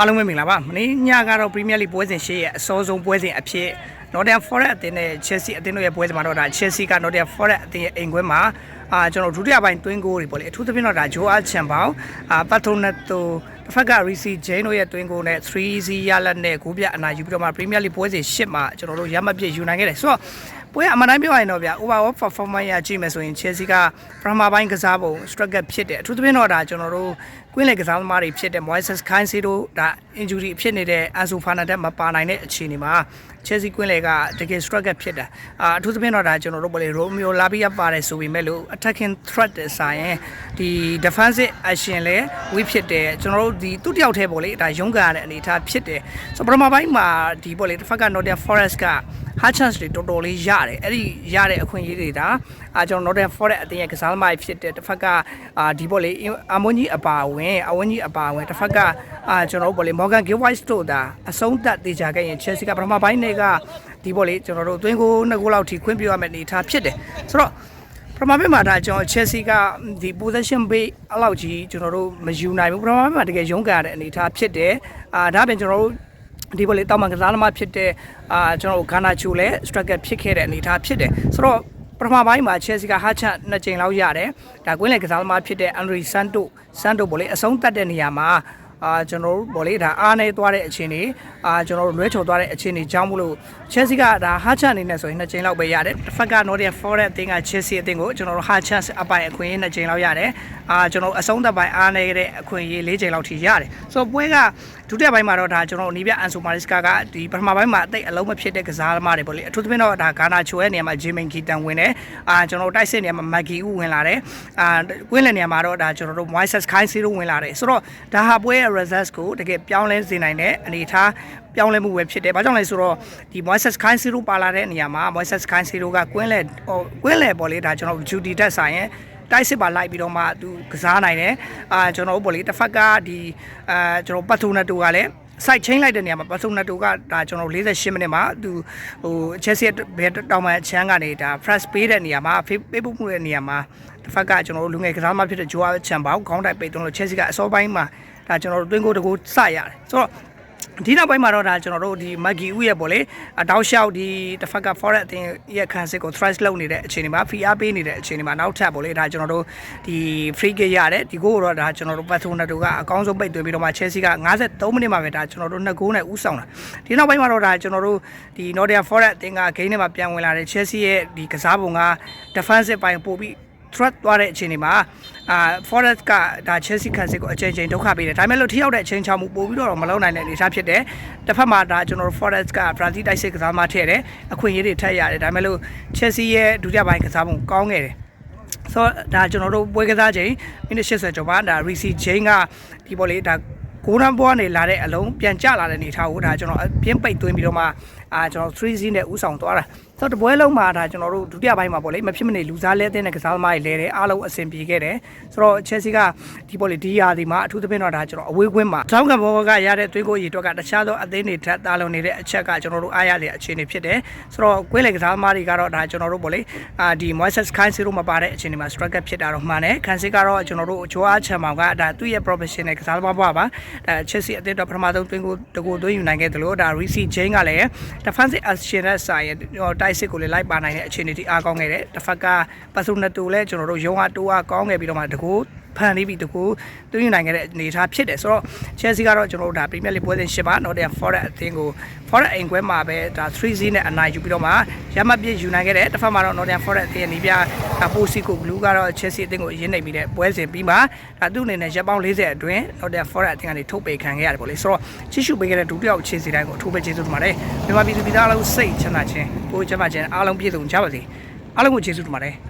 အားလုံးပဲမင်္ဂလာပါမနေ့ညကတော့ Premier League ပွဲစဉ်ရှေ့ရဲ့အစောဆုံးပွဲစဉ်အဖြစ် Nottingham Forest အသင်းနဲ့ Chelsea အသင်းတို့ရဲ့ပွဲစဉ်မှာတော့ဒါ Chelsea က Nottingham Forest အသင်းရဲ့အိမ်ခွဲမှာအာကျွန်တော်ဒုတိယပိုင်းတွင်းဂိုးတွေပေါ့လေအထူးသဖြင့်တော့ဒါ Joe Archibald အာပတ်ထိုနက်တိုတစ်ဖက်က Reece James တို့ရဲ့တွင်းဂိုးနဲ့3-0ရလက်နဲ့ဂိုးပြအနာယူပြီးတော့မှ Premier League ပွဲစဉ်ရှစ်မှာကျွန်တော်တို့ရမှတ်ပြည့်ယူနိုင်ခဲ့တယ်ဆိုတော့ ပွဲအမှန်တိုင်းပြောရရင်တော့ဗျာ overall performance ရကြည့်မယ်ဆိုရင် Chelsea ကပထမပိုင်းကစားပုံ struggle ဖြစ်တယ်အထူးသဖြင့်တော့ဒါကျွန်တော်တို့ကွင်းလေကစားသမားတွေဖြစ်တဲ့ Moises Caicedo ဒါ injury ဖြစ်နေတဲ့ Ansu Fernandez မပါနိုင်တဲ့အခြေအနေမှာ Chelsea ကွင်းလေကတကယ် struggle ဖြစ်တာအာအထူးသဖြင့်တော့ဒါကျွန်တော်တို့ပေါ့လေ Romeo Lavia ပါတယ်ဆိုပေမဲ့လို့ attacking threat တဲ့ဆိုင်ရင်ဒီ defensive action လဲ weak ဖြစ်တယ်ကျွန်တော်တို့ဒီသူ့တယောက်တည်းပေါ့လေဒါရုန်းကန်ရတဲ့အနေအထားဖြစ်တယ်ဆိုတော့ပထမပိုင်းမှာဒီပေါ့လေတစ်ဖက်က Nottingham Forest က hard chance တွေတော်တော်လေးရတယ်အဲ့ဒီရတဲ့အခွင့်အရေးတွေဒါအာကျွန်တော် Nottingham Forest အတင်းရဲ့ကစားသမားဖြစ်တဲ့တစ်ဖက်ကအာဒီပေါ့လေအမွန်ကြီးအပါဝင်အဝန်းကြီးအပါဝင်တစ်ဖက်ကအာကျွန်တော်တို့ပေါ့လေ Morgan Gilwise တို့ဒါအဆုံးသတ်တေချာခဲ့ရင် Chelsea ကပထမပိုင်းတွေကဒီပေါ့လေကျွန်တော်တို့အသွင်းကိုနှစ်ကိုလောက်ထိခွင့်ပြုရမယ့်အနေအထားဖြစ်တယ်ဆိုတော့ပထမပိုင်းမှာဒါကျွန်တော် Chelsea ကဒီ possession base အလောက်ကြီးကျွန်တော်တို့မယူနိုင်ဘူးပထမပိုင်းမှာတကယ်ရုန်းကန်ရတဲ့အနေအထားဖြစ်တယ်အာဒါပြင်ကျွန်တော်တို့ ဒီပေါ်လေတောက်မှန်ကစားသမားဖြစ်တဲ့အာကျွန်တော်တို့ဂါနာချူလည်း struggle ဖြစ်ခဲ့တဲ့အနေအထားဖြစ်တယ်ဆိုတော့ပထမပိုင်းမှာ Chelsea ကဟာချနှစ်ကြိမ်လောက်ရတယ်ဒါကွင်းလေကစားသမားဖြစ်တဲ့ Andre Santo Santo ပေါ်လေအဆုံးတတ်တဲ့နေရာမှာ အာကျွန်တော်တို့ဗောလေဒါအားနေသွားတဲ့အခြေအနေအာကျွန်တော်တို့လွဲချော်သွားတဲ့အခြေအနေကြောင့်မလို့ Chelsea ကဒါဟာချအနေနဲ့ဆိုရင်နှစ်ကြိမ်လောက်ပဲရတယ်တစ်ဖက်က Nottingham Forest အသင်းက Chelsea အသင်းကိုကျွန်တော်တို့ဟာချအပိုင်အခွင့်အရေးနှစ်ကြိမ်လောက်ရတယ်အာကျွန်တော်တို့အဆုံးသက်ပိုင်းအားနေတဲ့အခွင့်အရေး၄ကြိမ်လောက်ထိရတယ်ဆိုတော့ပွဲကဒုတိယပိုင်းမှာတော့ဒါကျွန်တော်တို့နီးပြအန်ဆိုမာရီစကာကဒီပထမပိုင်းမှာအသိအလုံးမဖြစ်တဲ့ကစားသမားတွေပေါ့လေအထူးသဖြင့်တော့ဒါဂါနာချိုရဲ့နေရာမှာဂျီမင်ကီတန်ဝင်တယ်အာကျွန်တော်တို့တိုက်စစ်နေရာမှာမက်ဂီဦးဝင်လာတယ်အာကွင်းလယ်နေရာမှာတော့ဒါကျွန်တော်တို့ Moises Caicedo ဝင်လာတယ်ဆိုတော့ဒါဟာပွဲရဲ့ results ကိုတကယ်ပြောင်းလဲစေနိုင်တဲ့အနေအထားပြောင်းလဲမှုပဲဖြစ်တယ်။ဘာကြောင့်လဲဆိုတော့ဒီ Moises Caicedo ပါလာတဲ့နေရာမှာ Moises Caicedo ကကွင်းလဲဟိုကွင်းလဲပေါ့လေဒါကျွန်တော် duty တက်ဆိုင်ရင်တိုက်စစ်ပါလိုက်ပြီးတော့မှသူကစားနိုင်တယ်။အာကျွန်တော်တို့ပေါ့လေတစ်ဖက်ကဒီအာကျွန်တော်ပတ်ထုံနတူကလည်း site chain လိုက်တဲ့နေရာမှာပတ်စုံနတူကဒါကျွန်တော်48မိနစ်မှာသူဟို Chelsea ဘယ်တောင်မှချမ်းကနေဒါ fresh ပေးတဲ့နေရာမှာ Facebook မှုတဲ့နေရာမှာတစ်ဖက်ကကျွန်တော်တို့လူငယ်ကစားမဖြစ်တဲ့ Joao Chambao ခေါင်းတိုက်ပိတ်သွင်းလို့ Chelsea ကအစောပိုင်းမှာ ဒါကျွန်တော်တို့တွင်းကိုတကူစရတယ်ဆိုတော့ဒီနောက်ပိုင်းမှာတော့ဒါကျွန်တော်တို့ဒီမက်ဂီဦးရဲ့ပေါ့လေအတောက်လျှောက်ဒီတစ်ဖက်က forest အတင်းရဲ့ခံစစ်ကို thrust လုပ်နေတဲ့အခြေအနေမှာ free up ပေးနေတဲ့အခြေအနေမှာနောက်ထပ်ပေါ့လေဒါကျွန်တော်တို့ဒီ free kick ရတယ်ဒီကိုတော့ဒါကျွန်တော်တို့ Barcelona တို့ကအကောင်းဆုံးပိတ်သွင်းပြီးတော့မှ Chelsea က53မိနစ်မှာပဲဒါကျွန်တော်တို့နှစ်ဂိုးနဲ့ဦးဆောင်တာဒီနောက်ပိုင်းမှာတော့ဒါကျွန်တော်တို့ဒီ Nottingham Forest အတင်းက game ထဲမှာပြန်ဝင်လာတဲ့ Chelsea ရဲ့ဒီကစားပုံက defensive ပိုင်းပို့ပြီး threat သွားတဲ့အချိန်တွေမှာအာ Forest ကဒါ Chelsea ခန်းစစ်ကိုအချိန်ချင်းဒုက္ခပေးတယ်ဒါပေမဲ့လို့ထိရောက်တဲ့အချိန်ချောင်းမှုပို့ပြီးတော့မလုံနိုင်တဲ့အနေအထားဖြစ်တယ်တစ်ဖက်မှာဒါကျွန်တော်တို့ Forest က Brazil တိုက်စစ်ကစားမှထည့်တယ်အခွင့်အရေးတွေထပ်ရတယ်ဒါပေမဲ့လို့ Chelsea ရဲ့ဒုတိယပိုင်းကစားပုံကောင်းခဲ့တယ်ဆိုတော့ဒါကျွန်တော်တို့ပွဲကစားချိန်မိနစ်80ကျော်မှာဒါ Reece James ကဒီပေါ်လေးဒါကိုရန်ဘောကနေလာတဲ့အလုံးပြန်ကျလာတဲ့အနေထားကိုဒါကျွန်တော်ပြင်းပိတ်သွင်းပြီးတော့မှအာကျွန်တော်3 0နဲ့ဥဆောင်သွားတာ ဆိုတော့တပွဲလုံးမှာဒါကျွန်တော်တို့ဒုတိယပိုင်းမှာပေါ့လေမဖြစ်မနေလူစားလဲတဲ့ကစားသမားတွေလဲတယ်အားလုံးအဆင်ပြေခဲ့တယ်ဆိုတော့ Chelsea ကဒီပေါ့လေဒီယာဒီမှာအထူးသဖြင့်တော့ဒါကျွန်တော်အဝေးကွင်းမှာတောင်းကဘောကရတဲ့သွေးကိုရည်တော့ကတခြားသောအသင်းတွေထက်သားလုံနေတဲ့အချက်ကကျွန်တော်တို့အားရတဲ့အခြေအနေဖြစ်တယ်ဆိုတော့ကွင်းလေကစားသမားတွေကတော့ဒါကျွန်တော်တို့ပေါ့လေအာဒီ Moises Caicedo မပါတဲ့အခြေအနေမှာ struggle ဖြစ်တာတော့မှန်တယ်ခန်းစစ်ကတော့ကျွန်တော်တို့အချိုးအားချမ်းမောင်ကဒါသူ့ရဲ့ professional ကစားသမားဘွားပါဒါ Chelsea အသင်းတော့ပထမဆုံးသွင်းကိုတကူသွင်းယူနိုင်ခဲ့တယ်လို့ဒါ Reece James ကလည်း defensive action နဲ့ဆိုင်ရတိုက်စစ်ကိုလည်းလိုက်ပါနိုင်တဲ့အခြေအနေတိအားကောင်းခဲ့တယ်တစ်ဖက်ကပတ်စုံနတူလည်းကျွန်တော်တို့ရုံးအားတိုးအားကောင်းခဲ့ပြီးတော့မှတကူ ဖန်လေးပြီးတကူသွင်းယူနိုင်ခဲ့တဲ့အနေအထားဖြစ်တယ်ဆိုတော့ Chelsea ကတော့ကျွန်တော်တို့ဒါ Premier League ပွဲစဉ်၈ပါ Nottingham Forest အသင်းကို Forest အိမ်ခွဲမှာပဲဒါ3-0နဲ့အနိုင်ယူပြီးတော့မှရမှတ်ပြည့်ယူနိုင်ခဲ့တယ်တစ်ဖက်မှာတော့ Nottingham Forest အသင်းရဲ့နီးပြပိုစီကို Blue ကတော့ Chelsea အသင်းကိုရင်းနှိပ်ပြီးတဲ့ပွဲစဉ်ပြီးမှဒါသူ့အနေနဲ့ရက်ပေါင်း40အတွင်း Nottingham Forest အသင်းကနေထုတ်ပေခံခဲ့ရတယ်ပေါ့လေဆိုတော့ချစ်ရှုပေးခဲ့တဲ့ဒုတိယအခြေစီတိုင်းကိုအထူးပဲကျေးဇူးတင်ပါတယ်မြန်မာပြည်သူပြည်သားအားလုံးစိတ်ချမ်းသာခြင်းကိုယ်ချမ်းသာခြင်းအားလုံးပြည့်စုံကြပါစေအားလုံးကိုကျေးဇူးတင်ပါတယ်